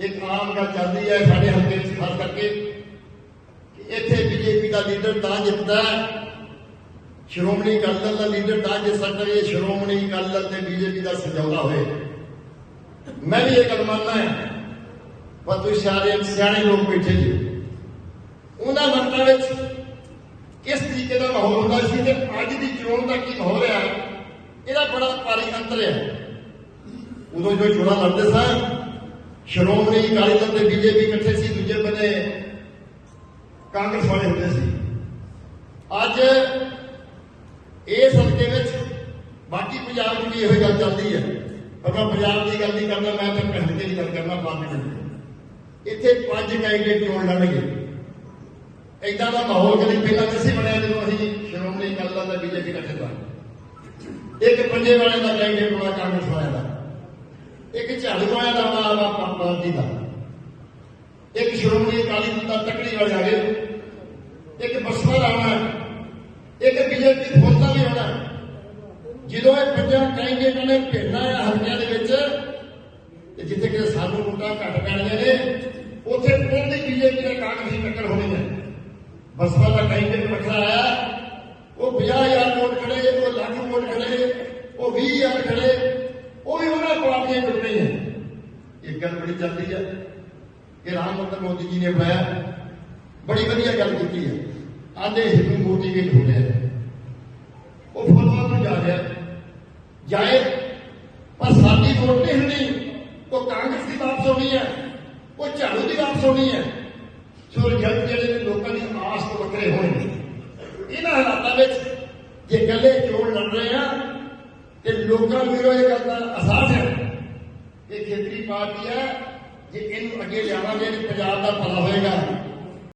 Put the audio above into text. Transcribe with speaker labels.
Speaker 1: ਇੱਕ ਆਮ ਗੱਲ ਚੱਲਦੀ ਹੈ ਸਾਡੇ ਹਲਕੇ ਵਿੱਚ ਖਾਸ ਕਰਕੇ, ਕਿ ਇੱਥੇ ਬੀਜੇਪੀ ਦਾ ਲੀਡਰ ਤਾਂ ਜਿੱਤਦਾ ਸ਼੍ਰੋਮਣੀ ਅਕਾਲੀ ਦਲ ਦਾ ਲੀਡਰ ਤਾਂ ਜਿੱਤ ਸਕਦਾ ਜੇ ਸ਼੍ਰੋਮਣੀ ਅਕਾਲੀ ਦਲ ਤੇ ਬੀਜੇਪੀ ਦਾ ਸਮਝੌਤਾ ਹੋਏ ਮੈਂ ਵੀ ਇਹ ਗੱਲ ਮੰਨਦਾ ਹਾਂ, ਪਰ ਤੁਸੀਂ ਸਾਰੇ ਸਿਆਣੇ ਲੋਕ ਬੈਠੇ ਜੀ। ਉਹਨਾਂ ਵਕਤਾਂ ਵਿੱਚ ਕਿਸ ਤਰੀਕੇ ਦਾ ਮਾਹੌਲ ਹੁੰਦਾ ਸੀ ਤੇ ਅੱਜ ਦੀ ਚੋਣ ਦਾ ਕੀ ਮਾਹੌਲ ਹੈ ਇਹਦਾ ਬੜਾ ਭਾਰੀ ਅੰਤਰ ਹੈ। ਉਦੋਂ ਜੋ ਚੋਣਾਂ ਲੜਦੇ ਸਨ ਸ਼੍ਰੋਮਣੀ ਅਕਾਲੀ ਦਲ ਤੇ ਬੀਜੇਪੀ ਇਕੱਠੇ ਸੀ, ਦੂਜੇ ਬੰਨੇ ਕਾਂਗਰਸ ਵਾਲੇ ਹੁੰਦੇ ਸੀ। ਅੱਜ ਇਸ ਹਲਕੇ ਵਿੱਚ ਬਾਕੀ ਪੰਜਾਬ 'ਚ ਵੀ ਇਹੋ ਹੀ ਗੱਲ ਚੱਲਦੀ ਹੈ। ਪਰ ਮੈਂ ਪੰਜਾਬ ਦੀ ਗੱਲ ਨਹੀਂ ਕਰਦਾ, ਮੈਂ ਤਾਂ ਹਲਕੇ ਦੀ ਗੱਲ ਕਰਨਾ ਪਾਰਲੀਮੈਂਟ ਇੱਥੇ ਪੰਜ ਕੈਂਡੀਡੇਟ ਚੋਣ ਲੜਨਗੇ। ਏਦਾਂ ਦਾ ਮਾਹੌਲ ਕਦੀ ਪਹਿਲਾਂ ਨਹੀਂ ਸੀ ਬਣਿਆ ਜਦੋਂ ਅਸੀਂ ਸ਼੍ਰੋਮਣੀ ਅਕਾਲੀ ਦਲ ਦਾ ਬੀਜੇਪੀ ਇਕੱਠੇ ਦਾ ਇੱਕ ਪੰਜੇ ਵਾਲੇ ਦਾ ਕੈਂਡੀਡੇਟ ਹੋਣਾ ਕਾਂਗਰਸ ਵਾਲਿਆਂ ਦਾ। ਇੱਕ ਝਾੜੂ ਵਾਲਿਆਂ ਦਾ ਪਾਰਟੀ ਦਾ ਇੱਕ ਸ਼੍ਰੋਮਣੀ ਅਕਾਲੀ ਦਲ ਦਾ ਤਕੜੀ ਵਾਲੇ ਆ ਗਏ ਇੱਕ ਬਸਪਾ ਦਾ ਇੱਕ ਬੀਜੇਪੀ ਫੌਜ ਵੀ ਹੋਣਾ ਜਦੋਂ ਇਹ ਪੰਜਾਂ ਕੈਂਡੀਡੇਟਾਂ ਨੇ ਭੇਜਣਾ ਹੈ ਹਲਕਿਆਂ ਦੇ ਵਿੱਚ, ਤੇ ਜਿੱਥੇ ਕਿ ਸਾਨੂੰ ਵੋਟਾਂ ਘੱਟ ਪੈਣੀਆਂ ਨੇ, ਉੱਥੇ ਪੂਰੀ ਬੀਜੇਪੀ ਦੇ ਕਾਂਗਰਸੀ ਟੱਕਰ ਹੋਣੀ ਹੈ। ਬਸਪਾ ਦਾ ਕੈਂਡੀਡੇਟ ਵੱਖਰਾ ਆਇਆ ਉਹ 50000 ਵੋਟ ਖੜੇ, ਉਹ ਲੱਖ ਵੋਟ ਖੜੇ, ਉਹ 20000 ਖੜੇ, ਉਹ ਵੀ ਉਹਨਾਂ ਪਾਰਟੀਆਂ ਟੁੱਟਣੀ ਇੱਕ ਗੱਲ ਬੜੀ ਚੱਲਦੀ ਹੈ ਕਿ ਰਾਮ ਮੰਦਰ ਮੋਦੀ ਜੀ ਨੇ ਬਣਾਇਆ। ਬੜੀ ਵਧੀਆ ਗੱਲ ਕੀਤੀ ਹੈ ਆਂਦੇ ਹਿੰਦੂ ਮੋਟੀਵੇਟ ਹੋ ਰਿਹਾ ਉਹ ਫੁੱਲਵਾਂ ਨੂੰ ਜਾ ਰਿਹਾ। ਜਾਏ, ਪਰ ਸਾਡੀ ਵੋਟ ਨਹੀਂ ਹੁੰਦੀ। ਉਹ ਕਾਂਗਰਸ ਦੀ ਵਾਪਸ ਹੋਣੀ ਹੈ ਉਹ ਝਾੜੂ ਦੀ ਵਾਪਸ ਹੋਣੀ ਹੈ ਸੋ ਰਿਜ਼ਲਟ ਜਿਹੜੇ ਨੇ ਲੋਕਾਂ ਦੀ ਆਸ ਤੋਂ ਵੱਖਰੇ ਹੋਣਗੇ ਇਹਨਾਂ ਹਾਲਾਤਾਂ ਵਿੱਚ ਜੇ ਇਕੱਲੇ ਚੋਣ ਲੜ ਰਹੇ ਆ, ਤੇ ਲੋਕਾਂ ਨੂੰ ਇਹ ਗੱਲ ਦਾ ਅਹਿਸਾਸ ਹੈ। ਇਹ ਖੇਤਰੀ ਪਾਰਟੀ ਹੈ ਜੇ ਇਹਨੂੰ ਅੱਗੇ ਲਿਆਵਾਂਗੇ ਪੰਜਾਬ ਦਾ ਭਲਾ ਹੋਏਗਾ।